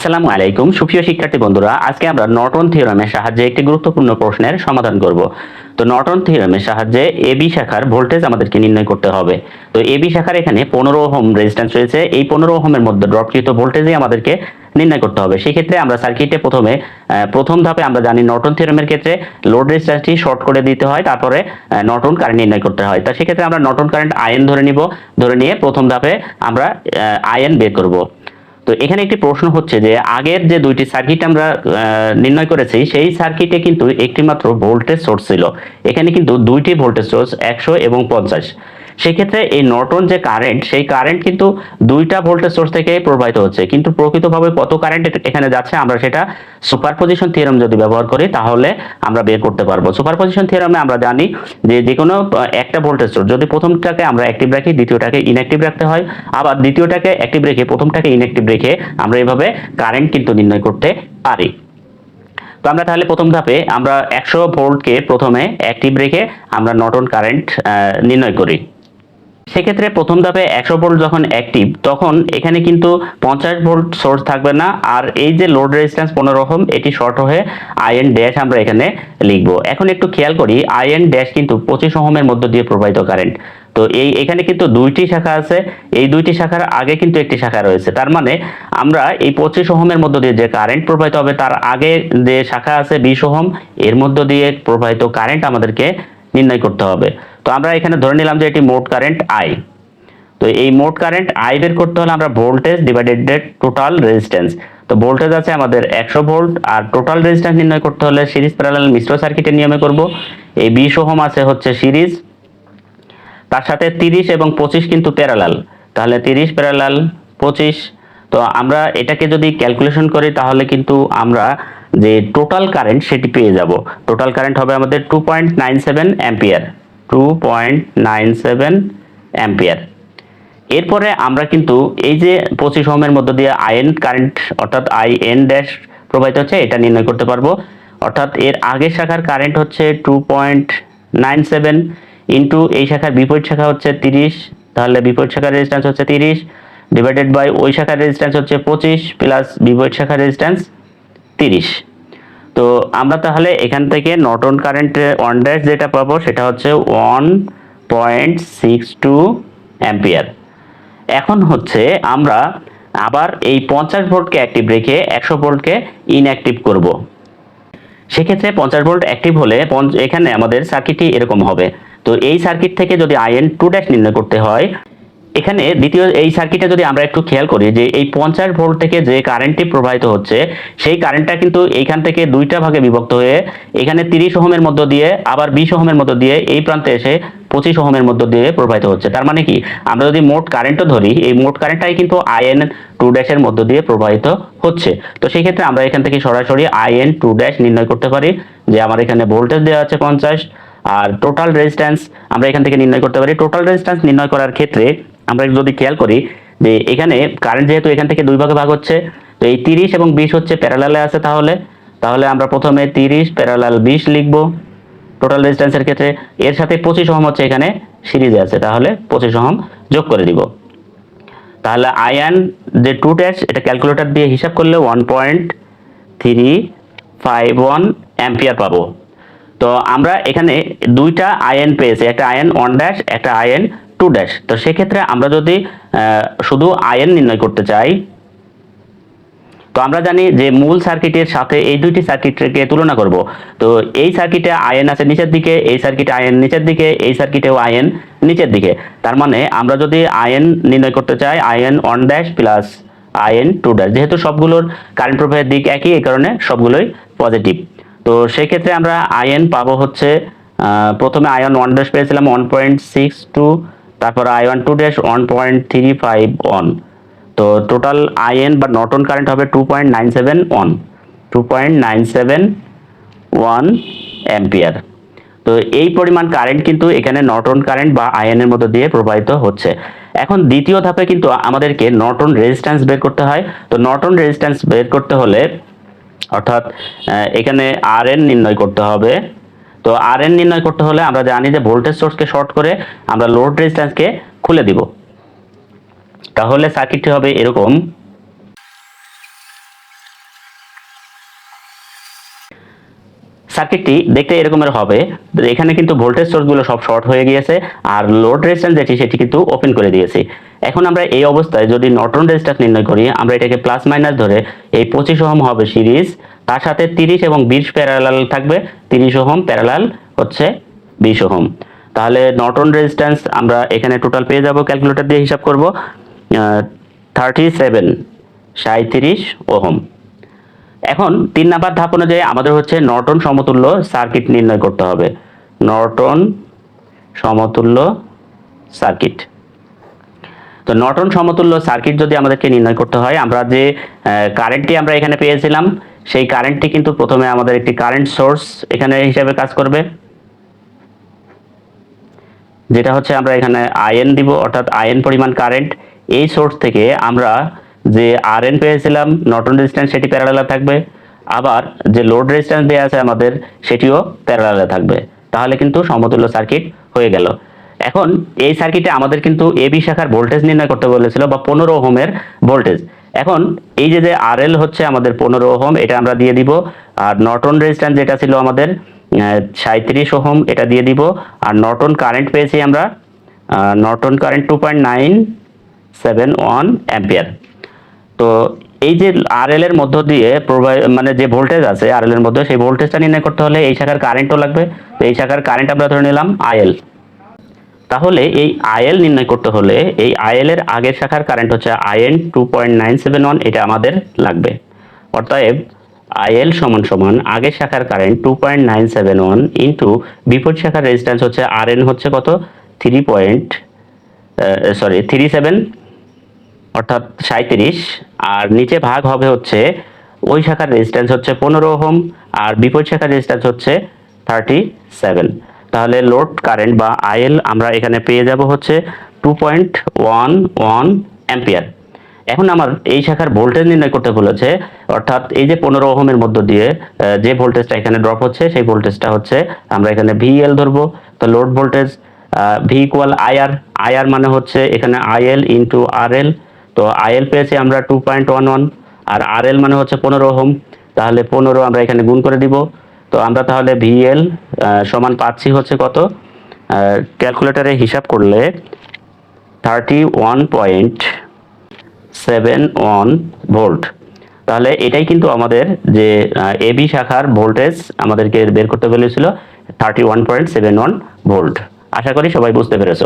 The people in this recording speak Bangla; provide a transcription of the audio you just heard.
আসসালামু আলাইকুম। সুপ্রিয় শিক্ষার্থী বন্ধুরা, আজকে আমরা নর্টন থিওরামের সাহায্যে একটি গুরুত্বপূর্ণ প্রশ্নের সমাধান করব। তো নর্টন থিওরামের সাহায্যে এবি শাখার ভোল্টেজ আমাদেরকে নির্ণয় করতে হবে। তো এবি শাখার এখানে পনেরো ওহম রেজিস্ট্যান্স রয়েছে। এই পনেরো ওহমের মধ্যে ড্রপকৃত ভোল্টেজই আমাদেরকে নির্ণয় করতে হবে। সেই ক্ষেত্রে আমরা সার্কিটে প্রথমে প্রথম ধাপে আমরা জানি নর্টন থিওরামের ক্ষেত্রে লোড রেজিস্ট্যান্সটি শর্ট করে দিতে হয়, তারপরে নর্টন কারেন্ট নির্ণয় করতে হয়। তা সেক্ষেত্রে আমরা নর্টন কারেন্ট আয়ন ধরে নিব। ধরে নিয়ে প্রথম ধাপে আমরা আয়ন বের করব। তো এখানে একটি প্রশ্ন হচ্ছে যে আগের যে দুইটি সার্কিট আমরা নির্ণয় করেছি, সেই সার্কিটে কিন্তু একটি মাত্র ভোল্টেজ সোর্স ছিল। এখানে কিন্তু দুইটি ভোল্টেজ সোর্স একশো এবং পঞ্চাশ। সেক্ষেত্রে এই নর্টন যে কারেন্ট সেই কারেন্ট কিন্তু দুইটা ভোল্টেজ সোর্স থেকে প্রবাহিত হচ্ছে। কিন্তু প্রকৃতভাবে কত কারেন্ট এখানে যাচ্ছে, আমরা সেটা সুপারপজিশন থিওরাম যদি ব্যবহার করি, তাহলে আমরা বের করতে পারব। সুপারপজিশন থিওরামে আমরা জানি যে যে কোনো একটা ভোল্টেজ সোর্স যদি প্রথমটাকে আমরা অ্যাক্টিভ রাখি, দ্বিতীয়টাকে ইনঅ্যাক্টিভ রাখতে হয়, আবার দ্বিতীয়টাকে অ্যাক্টিভ রেখে প্রথমটাকে ইনঅ্যাক্টিভ রেখে আমরা এভাবে কারেন্ট কিন্তু নির্ণয় করতে পারি। তো আমরা তাহলে প্রথম ধাপে আমরা একশো ভোল্টকে প্রথমে অ্যাক্টিভ রেখে আমরা নর্টন কারেন্ট নির্ণয় করি। সেক্ষেত্রে প্রথম ধাপে একশো ভোল্ট যখন অ্যাক্টিভ তখন এখানে কিন্তু পঞ্চাশ ভোল্ট সোর্স থাকবে না। আর এই যে লোড রেজিস্ট্যান্স পনেরো ওহম, এটি শর্ট হয়ে আইএন ড্যাশ আমরা এখানে লিখব। এখন একটু খেয়াল করি আইএন ড্যাশ কিন্তু পঁচিশ ওহমের মধ্য দিয়ে প্রবাহিত কারেন্ট তো এই, এখানে কিন্তু দুইটি শাখা আছে। এই দুইটি শাখার আগে কিন্তু একটি শাখা রয়েছে। তার মানে আমরা এই পঁচিশ ওহমের মধ্য দিয়ে যে কারেন্ট প্রবাহিত হবে, তার আগে যে শাখা আছে বিশ ওহম, এর মধ্য দিয়ে প্রবাহিত কারেন্ট আমাদেরকে নির্ণয় করতে হবে। আমরা এখানে ধরে নিলাম যে এটি মোট কারেন্ট আই তো এই মোট কারেন্ট আই বের করতে হলে আমরা ভোল্টেজ ডিভাইডেড টোটাল রেজিস্ট্যান্স তো ভোল্টেজ আছে আমাদের একশো ভোল্ট আর টোটাল রেজিস্ট্যান্স নির্ণয় করতে হলে সিরিজ প্যারালাল মিশ্র সার্কিটের নিয়মে করব। এই বিশ ওহম আছে হচ্ছে সিরিজ। তার সাথে তিরিশ এবং পঁচিশ কিন্তু প্যারালাল তাহলে তিরিশ প্যারালাল পঁচিশ। তো আমরা এটাকে যদি ক্যালকুলেশন করি তাহলে কিন্তু আমরা যে টোটাল কারেন্ট সেটি পেয়ে যাব। টোটাল কারেন্ট হবে আমাদের two point nine seven ampere two point nine seven ampere এরপরে আমরা কিন্তু এই যে পঁচিশ ওহমের মধ্য দিয়ে আইএন কারেন্ট অর্থাৎ আই এন ড্যাশ প্রবাহিত হচ্ছে, এটা নির্ণয় করতে পারব। অর্থাৎ এর আগের শাখার কারেন্ট হচ্ছে two point nine seven into এই শাখার বিপরীত শাখা হচ্ছে তিরিশ, তাহলে বিপরীত শাখার রেজিস্ট্যান্স হচ্ছে তিরিশ ডিভাইডেড বাই ওই শাখার রেজিস্ট্যান্স হচ্ছে পঁচিশ প্লাস বিপরীত শাখার রেজিস্ট্যান্স তিরিশ। তো আমরা তাহলে এখান থেকে নর্টন কারেন্টের ওয়ান ড্যাশ যেটা পাবো সেটা হচ্ছে one point six two ampere. এখন হচ্ছে আমরা আবার এই পঞ্চাশ ভোল্টকে অ্যাক্টিভ রেখে একশো ভোল্টকে ইনঅ্যাক্টিভ করব। সেক্ষেত্রে পঞ্চাশ ভোল্ট অ্যাক্টিভ হলে এখানে আমাদের সার্কিটটি এরকম হবে। তো এই সার্কিট থেকে যদি আইএন টু ড্যাশ নির্ণয় করতে হয় এখানে দ্বিতীয়, এই সার্কিটে যদি আমরা একটু খেয়াল করি যে এই পঞ্চাশ ভোল্ট থেকে যে কারেন্টটি প্রবাহিত হচ্ছে, সেই কারেন্টটা কিন্তু এইখান থেকে দুইটা ভাগে বিভক্ত হয়ে এখানে তিরিশ ওহমের মধ্য দিয়ে, আবার বিশ ওহমের মধ্য দিয়ে এই প্রান্তে এসে পঁচিশ ওহমের মধ্য দিয়ে প্রবাহিত হচ্ছে। তার মানে কি? আমরা যদি মোট কারেন্টও ধরি, এই মোট কারেন্টটাই কিন্তু আইএন টু ড্যাশের মধ্য দিয়ে প্রবাহিত হচ্ছে। তো সেই ক্ষেত্রে আমরা এখান থেকে সরাসরি আইএন টু ড্যাশ নির্ণয় করতে পারি যে আমার এখানে ভোল্টেজ দেওয়া আছে পঞ্চাশ, আর টোটাল রেজিস্ট্যান্স আমরা এখান থেকে নির্ণয় করতে পারি। টোটাল রেজিস্ট্যান্স নির্ণয় করার ক্ষেত্রে আমরা যদি খেয়াল করি যে এখানে কারেন্ট যেহেতু এখান থেকে দুই ভাগে ভাগ হচ্ছে, তো এই তিরিশ এবং বিশ হচ্ছে প্যারালালে আছে তাহলে। তাহলে আমরা প্রথমে তিরিশ প্যারালাল বিশ লিখব টোটাল রেজিস্ট্যান্সের ক্ষেত্রে। এর সাথে পঁচিশ ওহম হচ্ছে এখানে সিরিজে আছে, তাহলে পঁচিশ ওহম যোগ করে দিব। তাহলে আয়ান যে টু ড্যাশ এটা ক্যালকুলেটর দিয়ে হিসাব করলে one point three five one ampere পাবো। তো আমরা এখানে দুইটা আয়ন পেয়েছি, একটা আয়ন ওয়ান ড্যাশ একটা আয়ন টু ড্যাশ তো সেক্ষেত্রে আমরা যদি শুধু আয়ন নির্ণয় করতে চাই, তো আমরা জানি যে মূল সার্কিটের সাথে এই দুইটি সার্কিটকে তুলনা করব। তো এই সার্কিটে আয়ন আছে নিচের দিকে, এই সার্কিটে আয়ন নিচের দিকে, এই সার্কিটেও আয়ন নিচের দিকে। তার মানে আমরা যদি আয়ন নির্ণয় করতে চাই IN one dash plus IN two dash যেহেতু সবগুলোর কারেন্ট প্রবাহের দিক একই, এই কারণে সবগুলোই পজিটিভ তো সেক্ষেত্রে আমরা আয়ন পাবো হচ্ছে প্রথমে আয়ন ওয়ান ড্যাশ পেয়েছিলাম ওয়ান পয়েন্ট সিক্স টু তারপর I one two dash one point three five one তো টোটাল আইএন বা নর্টন কারেন্ট হবে two point nine seven one two point nine seven one ampere তো এই পরিমাণ কারেন্ট কিন্তু এখানে নর্টন কারেন্ট বা আয়নের মধ্যে দিয়ে প্রবাহিত হচ্ছে। এখন দ্বিতীয় ধাপে কিন্তু আমাদেরকে নর্টন রেজিস্ট্যান্স বের করতে হয়। তো নর্টন রেজিস্ট্যান্স বের করতে হলে অর্থাৎ এখানে আর এন নির্ণয় করতে হবে। তো আর এন নির্ণয় করতে হলে আমরা জানি যে ভোল্টেজ সোর্সকে শর্ট করে আমরা লোড রেজিস্ট্যান্সকে খুলে দিব। তাহলে সার্কিটটি হবে এরকম। সার্কিটটি দেখতে এরকমের হবে। এখানে কিন্তু ভোল্টেজ সোর্সগুলো সব শর্ট হয়ে গিয়েছে আর লোড রেজিস্ট্যান্স যেটি, সেটি কিন্তু ওপেন করে দিয়েছে। এখন আমরা এই অবস্থায় যদি নটন রেজিস্ট্যান্স নির্ণয় করি, আমরা এটাকে প্লাস মাইনাস ধরে এই পঁচিশ ওহম হবে সিরিজ তার সাথে তিরিশ এবং বিশ প্যারালাল থাকবে। তিরিশ ওহম প্যারালাল হচ্ছে বিশ ওহম। তাহলে নর্টন রেজিস্ট্যান্স আমরা এখানে টোটাল পেয়ে যাব ক্যালকুলেটর দিয়ে হিসাব করব। থার্টি সেভেন সাঁত্রিশ ওহম। এখন তিন নাম্বার ধাপ অনুযায়ী আমাদের হচ্ছে নর্টন সমতুল্য সার্কিট নির্ণয় করতে হবে। নর্টন সমতুল্য সার্কিট তো নর্টন সমতুল্য সার্কিট যদি আমাদেরকে নির্ণয় করতে হয়, আমরা যে কারেন্টটি আমরা এখানে পেয়েছিলাম সেই কারেন্টটি কিন্তু প্রথমে আমাদের একটি কারেন্ট সোর্স এখানে হিসাবে কাজ করবে। যেটা হচ্ছে আমরা এখানে আয়ন দিব, অর্থাৎ আয়ন পরিমাণ কারেন্ট এই সোর্স থেকে আমরা যে আরএন পেয়েছিলাম নটন রেজিস্ট্যান্স সেটি প্যারালালে থাকবে। আবার যে লোড রেজিস্ট্যান্স দেওয়া আছে আমাদের, সেটিও প্যারালালে থাকবে। তাহলে কিন্তু সমতুল্য সার্কিট হয়ে গেল। এখন এই সার্কিটে আমাদের কিন্তু এবি শাখার ভোল্টেজ নির্ণয় করতে বলেছিল, বা পনেরো হোমের ভোল্টেজ এখন এই যে যে আরএল হচ্ছে আমাদের পনেরো ওহম, এটা আমরা দিয়ে দিব। আর নর্টন রেজিস্ট্যান্স যেটা ছিল আমাদের সাঁত্রিশ ওহম, এটা দিয়ে দিব। আর নর্টন কারেন্ট পেয়েছি আমরা Norton current two point nine seven one ampere তো এই যে আরএল এর মধ্য দিয়ে মানে যে ভোল্টেজ আছে আরএল এর মধ্যে, সেই ভোল্টেজটা নির্ণয় করতে হলে এই শাখার কারেন্টও লাগবে। তো এই শাখার কারেন্ট আমরা ধরে নিলাম আইএল তাহলে এই আইএল নির্ণয় করতে হলে এই আইএল এর আগের শাখার কারেন্ট হচ্ছে IN two point nine seven one এটা আমাদের লাগবে। অতএব আইএল সমান সমান আগের শাখার current two point nine seven one into বিপরীত শাখার রেজিস্ট্যান্স হচ্ছে আর এন হচ্ছে কত? Three point sorry three seven অর্থাৎ সাঁত্রিশ আর নিচে ভাগ হবে হচ্ছে ওই শাখার রেজিস্ট্যান্স হচ্ছে পনেরো ওহম, আর বিপরীত শাখার রেজিস্ট্যান্স হচ্ছে থার্টি সেভেন তাহলে লোড কারেন্ট বা আইএল আমরা এখানে পেয়ে যাব হচ্ছে two point one one ampere এখন আমার এই শাখার ভোল্টেজ নির্ণয় করতে বলেছে, অর্থাৎ এই যে পনেরো ওহমের মধ্য দিয়ে যে ভোল্টেজটা এখানে ড্রপ হচ্ছে, সেই ভোল্টেজটা হচ্ছে আমরা এখানে ভিএল ধরবো। তো load voltage V equal IR IR মানে হচ্ছে এখানে আইএল ইন্টু আরএল তো আইএল পেয়েছি আমরা টু পয়েন্ট ওয়ান ওয়ান আর আরএল মানে হচ্ছে পনেরো ওহম। তাহলে পনেরো আমরা এখানে গুণ করে দিব। তো আমরা তাহলে ভিএল সমান পাচ্ছি হচ্ছে কত? ক্যালকুলেটারে হিসাব করলে thirty one point seven one volt তাহলে এটাই কিন্তু আমাদের যে এবি শাখার ভোল্টেজ আমাদেরকে বের করতে বলেছিল thirty one point seven one volt আশা করি সবাই বুঝতে পেরেছ।